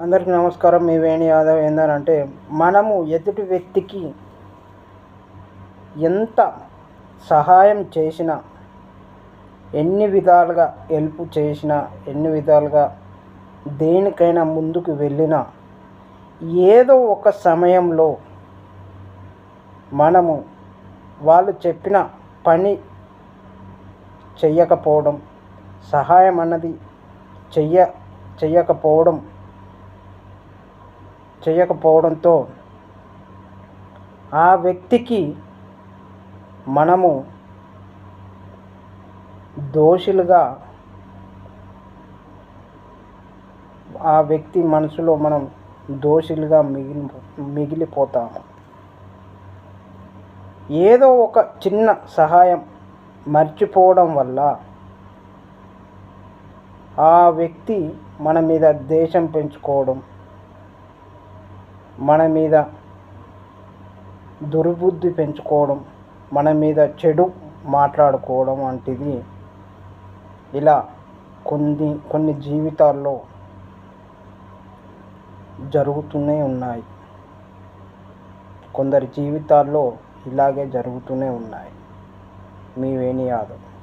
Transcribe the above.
అందరికీ నమస్కారం. మీ వేణి యాదవ్ ఏందనంటే మనము ఎదుటి వ్యక్తికి ఎంత సహాయం చేసినా ఎన్ని విధాలుగా హెల్ప్ చేసినా ఎన్ని విధాలుగా దేనికైనా ముందుకు వెళ్ళినా ఏదో ఒక సమయంలో మనము వాళ్ళు చెప్పిన పని చెయ్యకపోవడం సహాయం అన్నది చెయ్య చెయ్యకపోవడం చేయకపోవడంతో ఆ వ్యక్తికి మనము దోషులుగా ఆ వ్యక్తి మనసులో మనం దోషులుగా మిగిలి మిగిలిపోతాము. ఏదో ఒక చిన్న సహాయం మర్చిపోవడం వల్ల ఆ వ్యక్తి మన మీద ద్వేషం పెంచుకోవడం మన మీద దుర్బుద్ధి పెంచుకోవడం మన మీద చెడు మాట్లాడుకోవడం వంటిది. ఇలా కొన్ని కొన్ని జీవితాల్లో జరుగుతూనే ఉన్నాయి. కొందరి జీవితాల్లో ఇలాగే జరుగుతూనే ఉన్నాయి. మీ వేణి యాదవ్